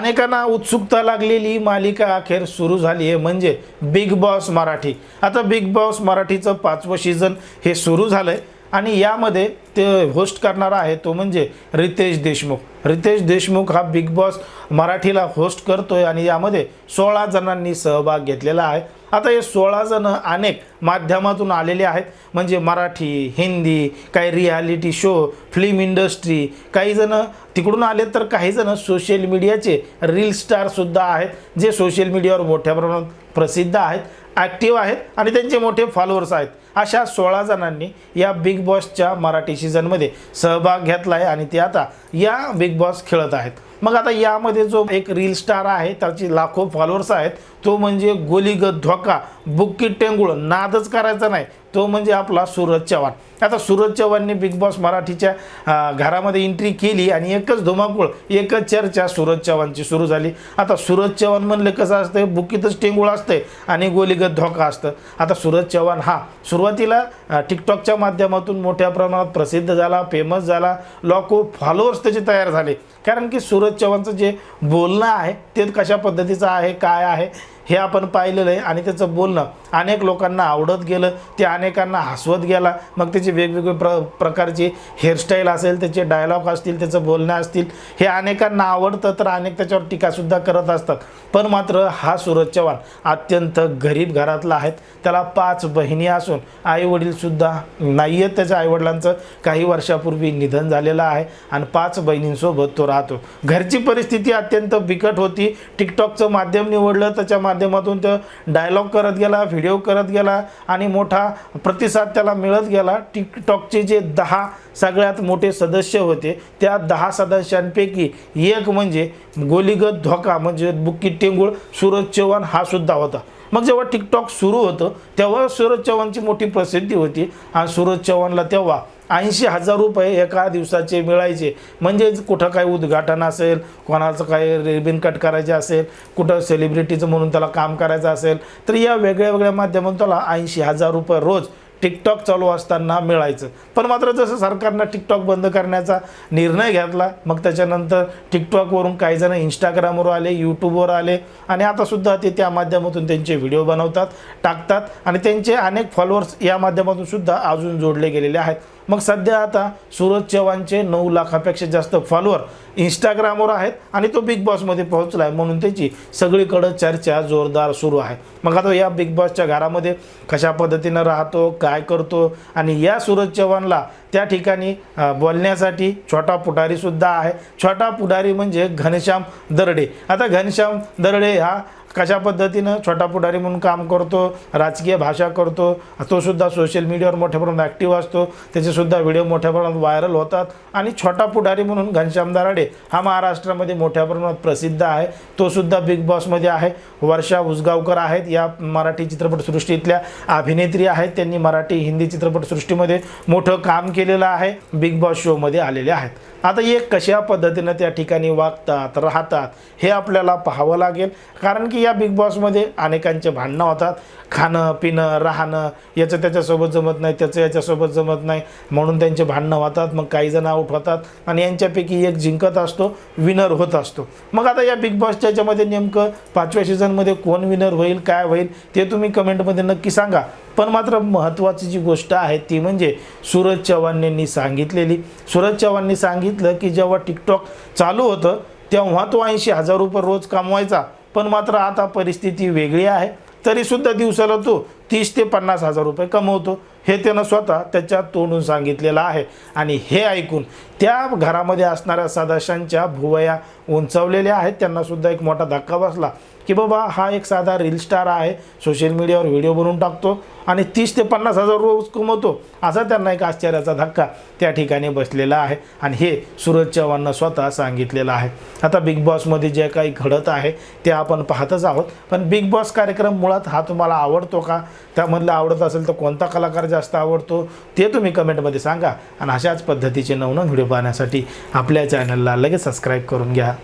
अनेकांना उत्सुकता लागलेली मालिका अखेर सुरू झाली आहे म्हणजे बिग बॉस मराठी. आता बिग बॉस मराठीचं पाचवं सीझन हे सुरू झालं आहे आणि यामध्ये ते होस्ट करणारा आहे तो म्हणजे रितेश देशमुख. रितेश देशमुख हा बिग बॉस मराठीला होस्ट करतो आहे आणि यामध्ये सोळा जणांनी सहभाग घेतलेला आहे. आता हे सोळा जण अनेक माध्यमातून आलेले आहेत. म्हणजे मराठी हिंदी काही रियालिटी शो फिल्म इंडस्ट्री काही जण तिकडून आले तर काही जण सोशल मीडियाचे रील स्टारसुद्धा आहेत जे सोशल मीडियावर मोठ्या प्रमाणात प्रसिद्ध आहेत ॲक्टिव्ह आहेत आणि त्यांचे मोठे फॉलोअर्स आहेत. अशा सोळा जणांनी या बिग बॉसच्या मराठी सीझनमध्ये सहभाग घेतला आहे आणि ते आता या बिग बॉस खेळत आहेत. मग आता यामध्ये जो एक रील स्टार आहे त्याची लाखो फॉलोअर्स आहेत तो म्हणजे गोलीगत धोका बुक्की टेंगुळ नादच करायचा नाही. तो म्हणजे आपला सूरज चव्हाण. आता सूरज चव्हाणने बिग बॉस मराठीच्या घरामध्ये एंट्री केली आणि एकच धुमाकूळ एकच चर्चा सूरज चव्हाणची सुरू झाली. आता सूरज चव्हाण म्हणले कसं असतं बुकीतच टेंगुळ असते आणि गोलीगत धोका असतं. आता सूरज चव्हाण हा सुरुवातीला टिकटॉकच्या माध्यमातून मोठ्या प्रमाणात प्रसिद्ध झाला फेमस झाला लोको फॉलोअर्स त्याचे तयार झाले. कारण की सूरज चव्हाणचं जे बोलणं आहे ते कशा पद्धतीचं आहे काय आहे हे आपण पाहिलेलं आहे आणि त्याचं बोलणं अनेक लोकांना आवडत गेलं ते अनेकांना हसवत गेला. मग त्याचे वेगवेगळे प्र प्रकारचे हेअरस्टाईल असेल त्याचे डायलॉग असतील त्याचं बोलणं असतील हे अनेकांना आवडतं तर अनेक त्याच्यावर टीकासुद्धा करत असतात. पण मात्र हा सूरज चव्हाण अत्यंत गरीब घरातला आहेत त्याला पाच बहिणी असून आईवडीलसुद्धा नाही आहेत त्याच्या आईवडिलांचं. काही वर्षापूर्वी निधन झालेलं आहे आणि पाच बहिणींसोबत तो राहतो. घरची परिस्थिती अत्यंत बिकट होती. टिकटॉकचं माध्यम निवडलं त्याच्या माध्यमातून तो डायलॉग करत गेला व्हिडिओ करत गेला आणि मोठा प्रतिसाद त्याला मिळत गेला. टिकटॉकचे जे दहा सगळ्यात मोठे सदस्य होते त्या दहा सदस्यांपैकी एक म्हणजे गोलीगत धोका म्हणजे बुक्की टेंगूळ सूरज चव्हाण हा सुद्धा होता. मग जेव्हा टिकटॉक सुरू होतं तेव्हा सूरज चव्हाणची मोठी प्रसिद्धी होती. आणि सूरज चव्हाणला तेव्हा ऐंशी हजार रुपये एका दिवसाचे मिळायचे. म्हणजे कुठं काही उद्घाटन असेल कोणाचं काही रिबिन कट करायचे असेल कुठं सेलिब्रिटीचं म्हणून त्याला काम करायचं असेल तर या वेगळ्या वेगळ्या माध्यमातून त्याला ऐंशी हजार रुपये रोज टिकटॉक चालू असताना मिळायचं. पण मात्र जसं सरकारनं टिकटॉक बंद करण्याचा निर्णय घेतला मग त्याच्यानंतर टिकटॉकवरून काही जण इंस्टाग्रामवर आले यूट्यूबवर आले आणि आतासुद्धा ते त्या माध्यमातून त्यांचे व्हिडिओ बनवतात टाकतात आणि त्यांचे अनेक फॉलोअर्स या माध्यमातून सुद्धा अजून जोडले गेलेले आहेत. मग सध्या आता सूरज चव्हाणचे नऊ लाखापेक्षा जास्त फॉलोअर इंस्टाग्रामवर आहेत आणि तो बिग बॉसमध्ये पोहोचला आहे म्हणून त्याची सगळीकडं चर्चा जोरदार सुरू आहे. मग आता या बिग बॉसच्या घरामध्ये कशा पद्धतीनं राहतो काय करतो आणि या सूरज चव्हाणला त्या ठिकाणी बोलण्यासाठी छोटा पुढारीसुद्धा आहे. छोटा पुढारी म्हणजे घनश्याम दरडे. आता घनश्याम दरडे हा कशा पद्धतीनं छोटा पुढारी म्हणून काम करतो राजकीय भाषा करतो तो सुद्धा सोशल मीडियावर मोठ्या प्रमाणात ॲक्टिव्ह असतो त्याचेसुद्धा व्हिडिओ मोठ्या प्रमाणात व्हायरल होतात. आणि छोटा पुढारी म्हणून घनश्याम दराडे हा महाराष्ट्रामध्ये मोठ्या प्रमाणात प्रसिद्ध आहे. तो सुद्धा बिग बॉसमध्ये आहे. वर्षा उसगावकर आहेत या मराठी चित्रपटसृष्टीतल्या अभिनेत्री आहेत. त्यांनी मराठी हिंदी चित्रपटसृष्टीमध्ये मोठं काम केलेलं आहे. बिग बॉस शोमध्ये आलेले आहेत. आता हे कशा पद्धतीनं त्या ठिकाणी वागतात राहतात हे आपल्याला पाहावं लागेल. कारण की या बिग बॉसमध्ये अनेकांचे भांडणं होतात. खाणं पिणं राहणं याचं त्याच्यासोबत जमत नाही त्याचं याच्यासोबत जमत नाही. म्हणून त्यांचे भांडणं होतात मग काही जण आऊट होतात आणि यांच्यापैकी एक जिंकत असतो विनर होत असतो. मग आता या बिग बॉसच्या याच्यामध्ये नेमकं पाचव्या सीझनमध्ये कोण विनर होईल काय होईल ते तुम्ही कमेंटमध्ये नक्की सांगा. पण मात्र महत्त्वाची जी गोष्ट आहे ती म्हणजे सूरज चव्हाण सांगितलेली. सूरज चव्हाणनी सांगितलं की जेव्हा टिकटॉक चालू होतं तेव्हा तो ऐंशी हजार रुपये रोज कमवायचा. पण मात्र आता परिस्थिती वेगळी आहे. तरीसुद्धा दिवसाला तो तीस ते पन्नास हजार रुपये कमवतो. हे त्यानं स्वतः त्याच्या तोंडून सांगितलेलं आहे. आणि हे ऐकून त्या घरामध्ये असणाऱ्या सदस्यांच्या भुवया उंचावलेल्या आहेत. त्यांनासुद्धा एक मोठा धक्का बसला की बाबा हा एक साधा रील स्टार आहे. सोशल मीडियावर व्हिडिओ बनवून टाकतो आणि तीस ते पन्नास हजार रोज कमवतो. असा त्यांना एक आश्चर्याचा धक्का त्या ठिकाणी बसलेला आहे. आणि हे सूरज चव्हाणनं स्वतः सांगितलेलं आहे. आता बिग बॉसमध्ये जे काही घडत आहे ते आपण पाहतच आहोत. पण बिग बॉस कार्यक्रम मुळात हा तुम्हाला आवडतो का? त्यामधला आवडत असेल तर कोणता कलाकार जास्त आवडतो ते तुम्ही कमेंटमध्ये सांगा. आणि अशाच पद्धतीचे नवनवीन व्हिडिओ पाहण्यासाठी आपल्या चॅनलला लगेच सबस्क्राईब करून घ्या.